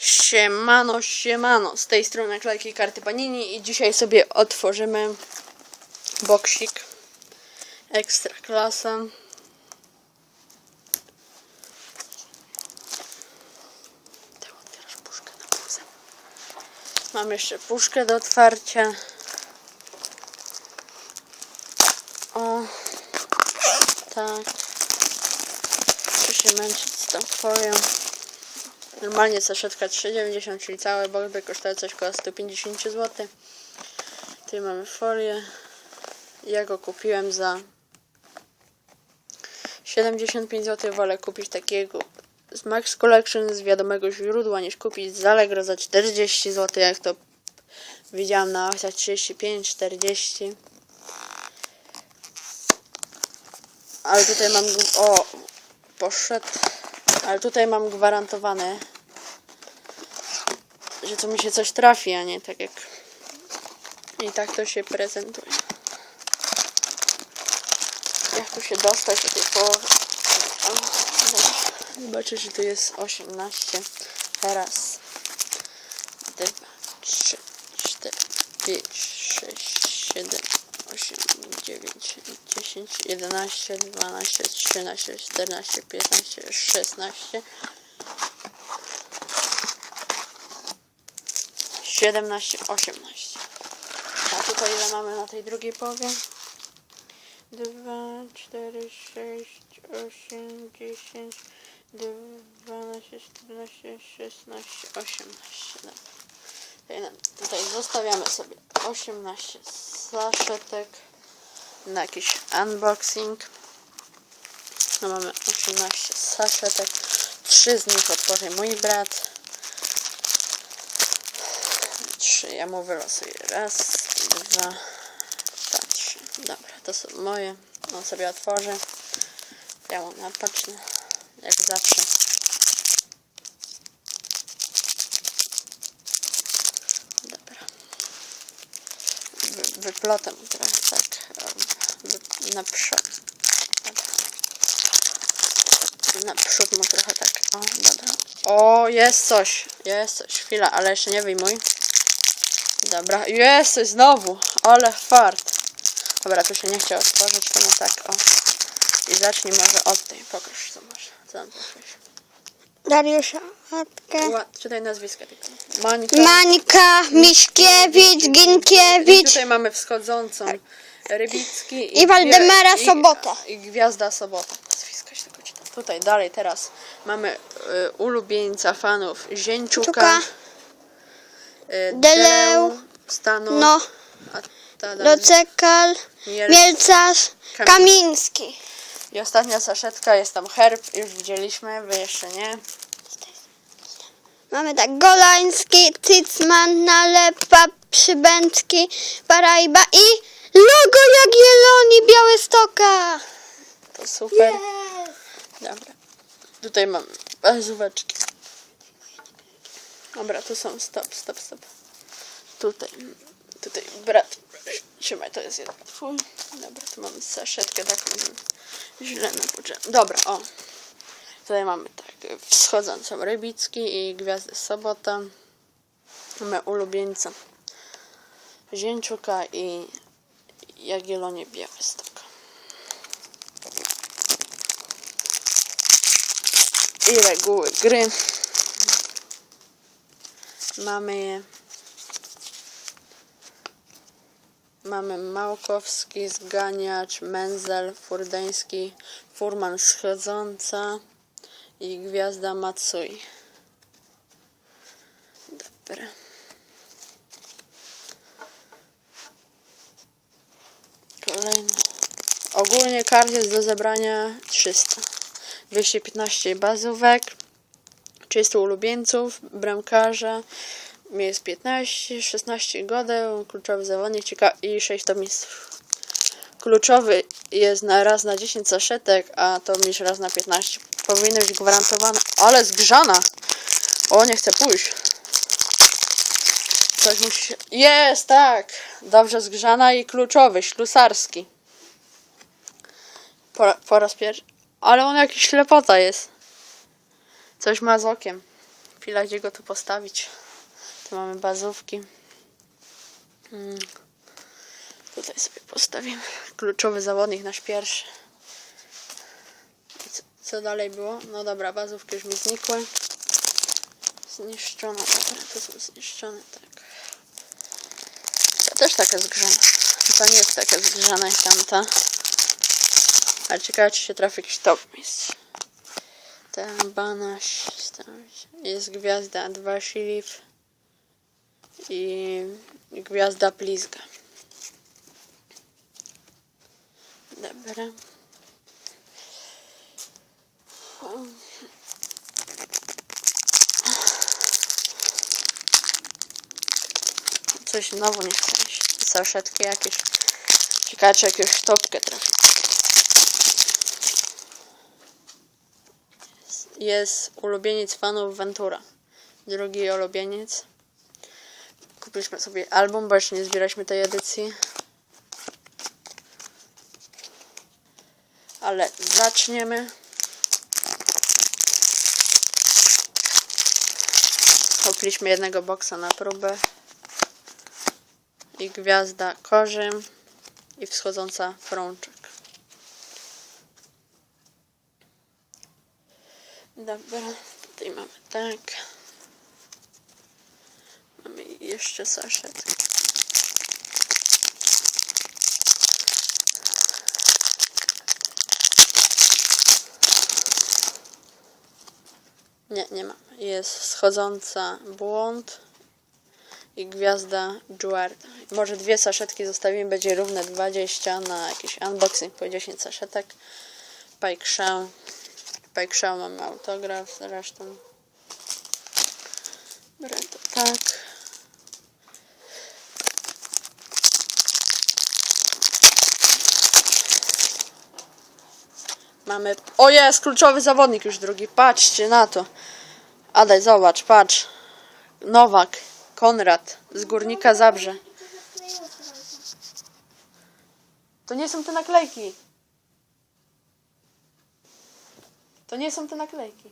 Siemano, siemano, z tej strony naklejki karty Panini i dzisiaj sobie otworzymy boksik Ekstra klasa. Mam jeszcze puszkę do otwarcia. O, tak. Muszę się męczyć z tą folią. Normalnie saszetka 3,90, czyli cały box by kosztował coś koło 150 zł. Tutaj mamy folię. Ja go kupiłem za 75 zł. Wolę kupić takiego z Max Collection z wiadomego źródła niż kupić z Allegro za 40 zł, jak to widziałam na akcjach 35, 40. Ale tutaj mam. O, poszedł. Ale tutaj mam gwarantowane, że to mi się coś trafi, a nie tak jak. I tak to się prezentuje. Jak tu się dostać do tej połowy? Zobaczę, że tu jest 18. Raz, dwa, trzy, cztery, pięć, sześć, siedem, osiem, dziewięć, dziesięć, jedenaście, dwanaście, trzynaście, czternaście, piętnaście, szesnaście, siedemnaście, osiemnaście. A tutaj ile mamy na tej drugiej połowie? Dwa, cztery, sześć, osiem, dziesięć, dwanaście, czternaście, szesnaście, osiemnaście. Dobra. Tutaj nam- Tutaj zostawiamy sobie 18 saszetek na jakiś unboxing. No mamy 18 saszetek. Trzy z nich otworzy mój brat. Trzy ja mu wylosuję. Raz, dwa, trzy. Dobra, to są moje. On sobie otworzy. Ja mu napacznę. Jak zawsze. Dobra. Wy, wyplotem trochę tak. Wy, na przód. Dobra. Naprzód mu trochę tak. O, dobra. O, jest coś. Jest coś. Chwila, ale jeszcze nie wyjmuj. Dobra, jest znowu. Ale fart. Dobra, tu się nie chciał otworzyć, to mu tak, o. I zacznij może od tej. Pokaż co masz. Co tam poszłeś. Dariusza. Ła- Czytaj nazwiska tylko. Mańka. Mańka, Miśkiewicz, I Ginkiewicz. tutaj mamy wschodzącą Rybicki I Waldemara i- Sobotę. I, Gwiazda Sobota. Nazwiska się tylko czyta. Tutaj dalej teraz mamy y, ulubieńca fanów Zięciuka. Y, Deleu. Stanu. No. Docekal, Miel- Mielcarz, Kamiński. I ostatnia saszetka jest tam herb. Już widzieliśmy, wy jeszcze nie. Mamy tak Golański, Cycman, Nalepa, Przybęcki, Paraiba i logo Jagiellonii Białestoka. To super. Dobra. Tutaj mam bazóweczki. Dobra, tu są. Stop, stop, stop. Tutaj. Tutaj brat. Trzymaj, to jest jeden twój. Dobra, tu mamy saszetkę taką źle napuczę. Dobra, o. Tutaj mamy tak wschodzącą Rybicki i Gwiazdę Sobota. Mamy ulubieńca Zięciuka i Jagiellonię Białystok. i reguły gry. Mamy. Mamy Małkowski, Zganiacz, Menzel, Furdeński, Furman Schodząca i Gwiazda Matsui. Dobra. Kolejny. Ogólnie kart jest do zebrania 300. 215 bazówek, 300 ulubieńców, bramkarza, jest 15, 16 godeł, kluczowy zawodnik i 6 to mistrzów. Kluczowy jest na raz na 10 saszetek, a to mistrz raz na 15. Powinny być gwarantowane. Ale zgrzana! O, nie chcę pójść. Coś musi. Jest, tak! Dobrze zgrzana i kluczowy, ślusarski. Po, po raz pierwszy. Ale on jakiś ślepota jest. Coś ma z okiem. Chwila, gdzie go tu postawić. Tu mamy bazówki. Mm. Tutaj sobie postawimy. Kluczowy zawodnik, nasz pierwszy. Co, co dalej było? No dobra, bazówki już mi znikły. Zniszczone, dobra, to są zniszczone, tak. To też taka zgrzana. To nie jest taka zgrzana jak tamta. Ale ciekawe, czy się trafi jakiś top mistrz. Ten banaś. Jest gwiazda 2 Shilif i gwiazda Plizga. Dobra. Coś znowu nie chciałeś. Saszetki jakieś. Ciekawe, czy jakąś topkę trafi. Jest ulubieniec fanów Ventura. Drugi ulubieniec. Kupiliśmy sobie album, bo jeszcze nie zbieraliśmy tej edycji. Ale zaczniemy. Kupiliśmy jednego boksa na próbę. I gwiazda korzym. I wschodząca frączek. Dobra, tutaj mamy tak. Mamy jeszcze saszetki. Nie, nie ma. Jest schodząca błąd i gwiazda Juarda. Może dwie saszetki zostawimy, będzie równe 20 na jakiś unboxing po 10 saszetek. Pike Show mamy autograf, zresztą. Biorę to tak. Mamy. O jest, kluczowy zawodnik już drugi. Patrzcie na to. Adaj, zobacz, patrz. Nowak, Konrad z Górnika Zabrze. To nie są te naklejki. To nie są te naklejki.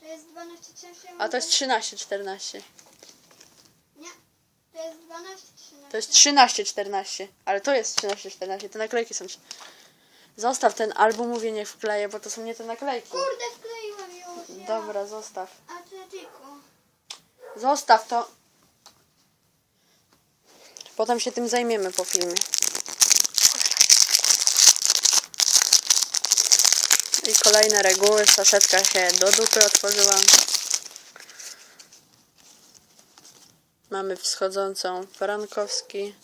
To jest 12 13. A to jest 13, 14. Nie. To jest 12 13. To jest 13, 14. Ale to jest 13, 14. Te naklejki są. Zostaw ten album, mówię, nie wkleję, bo to są nie te naklejki. Kurde, wkleiłam już. Ja. Dobra, zostaw. Atletico. Zostaw to. Potem się tym zajmiemy po filmie. I kolejne reguły. Saszetka się do dupy otworzyła. Mamy wschodzącą Frankowski.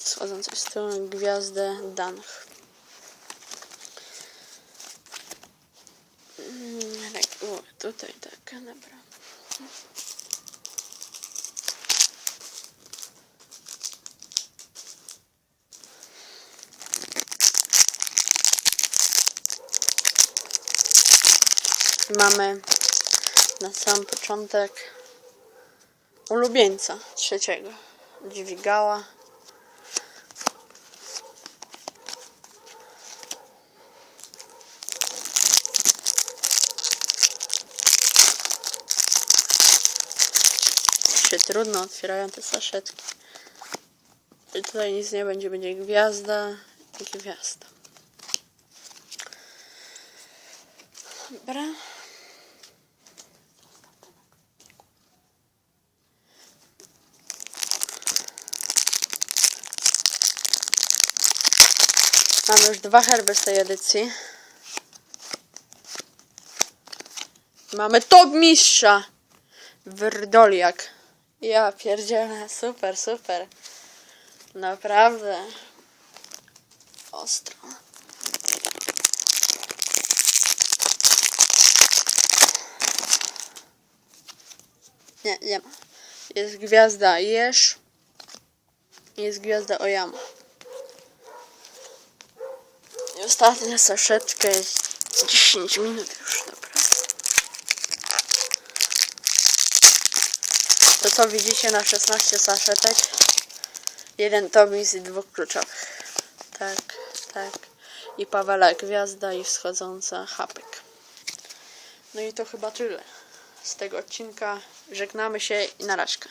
Wschodzącą z tyłu gwiazdę Danch. Mm, Reguły tutaj tak, dobra. Mamy na sam początek ulubieńca trzeciego. Dźwigała. Się trudno otwierają te saszetki. I tutaj nic nie będzie, będzie gwiazda i gwiazda. Dobra. Mamy już dwa herby z tej edycji. Mamy top mistrza. Wrdoliak. Ja pierdzielę, super, super. Naprawdę. Ostro. Nie, nie ma. Jest gwiazda Jesz. Jest gwiazda. I ostatnia saszetka jest 10 minut już, dobra. To co widzicie na 16 saszetek? Jeden tomis i dwóch kluczowych. Tak, tak. I Pawela Gwiazda i wschodząca Chapek. No i to chyba tyle z tego odcinka. Żegnamy się i na rażkę.